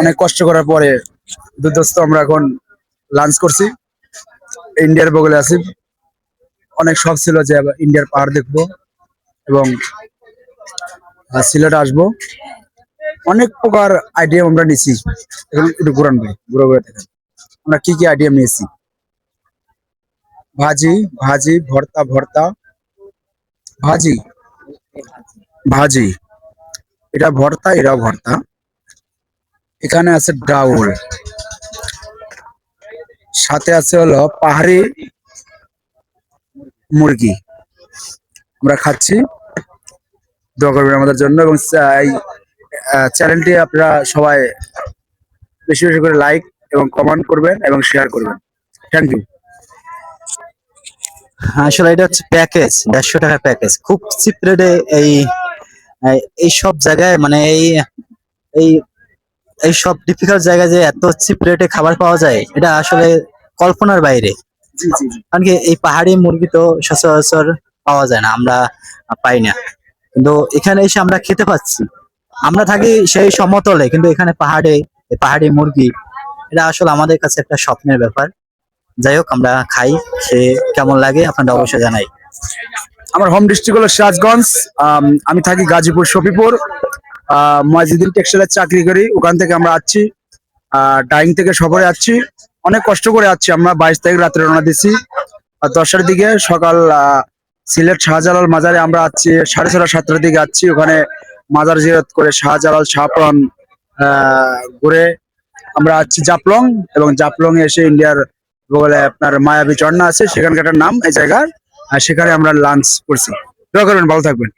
অনেক কষ্ট করার পরে দুর্দস্ত আমরা এখন লাঞ্চ করছি। ইন্ডিয়ার বগলে আছি। অনেক শখ ছিল যে ইন্ডিয়ার পাহাড় দেখব এবং সিলেট আসব। অনেক প্রকার আইডিয়া আমরা নিছি। এখন একটু ঘুরান ভাই, ঘুরে ঘুরে দেখেন। আমরা কি কি আইডিয়া নিয়েছি? ভাজি ভাজি, ভর্তা ভর্তা। ভাজি? ভাজি। এটা ভর্তা এটাও ভর্তা। এখানে আছে ডাউল। সাথে আছে হলো পাহাড়ি মুরগি। আমরা খাচ্ছি। দোয়া করবেন আমাদের জন্য এবং এই চ্যানেলটি আপনারা সবাই বেশি বেশি করে লাইক এবং কমেন্ট করবেন এবং শেয়ার করবেন। থ্যাংক ইউ আসলে এটা হচ্ছে প্যাকেজ, দেড়শো টাকা প্যাকেজ। খুব চিপ রেটে এই এই সব জায়গায় মানে এই এই এই সব ডিফিকাল্ট জায়গায় যে এত চিপ রেটে খাবার পাওয়া যায় এটা আসলে কল্পনার বাইরে। কারণ কি এই পাহাড়ি মুরগি তো সচরাচর পাওয়া যায় না আমরা পাই না। কিন্তু এখানে এসে আমরা খেতে পাচ্ছি। আমরা থাকি সেই সমতলে কিন্তু এখানে পাহাড়ে এই পাহাড়ি মুরগি এটা আসলে আমাদের কাছে একটা স্বপ্নের ব্যাপার। যাই হোক আমরা খাই খেয়ে কেমন লাগে আপনারা অবশ্যই জানাই। আমার হোম ডিস্ট্রিক্ট হলো সিরাজগঞ্জ আম, আমি থাকি গাজীপুর শফিপুর। ময়জিদুল টেক্সটাইলের চাকরি করি ওখান থেকে আমরা আসছি। ডাইং থেকে সফরে আসছি। অনেক কষ্ট করে যাচ্ছি আমরা বাইশ তারিখ রাত্রে রওনা দিচ্ছি আর দশটার দিকে সকাল সিলেট শাহজালাল মাজারে আমরা আছি সাড়ে ছটা সাতটার দিকে যাচ্ছি ওখানে মাজার জিরত করে শাহজালাল শাহপুরান আহ, ঘুরে আমরা আছি জাপলং এবং জাপলং এসে ইন্ডিয়ার বলে আপনার মায়াবী ঝর্ণা আছে। সেখানকার নাম এই জায়গার। আর সেখানে আমরা লাঞ্চ করছি। করবেন ভালো থাকবেন।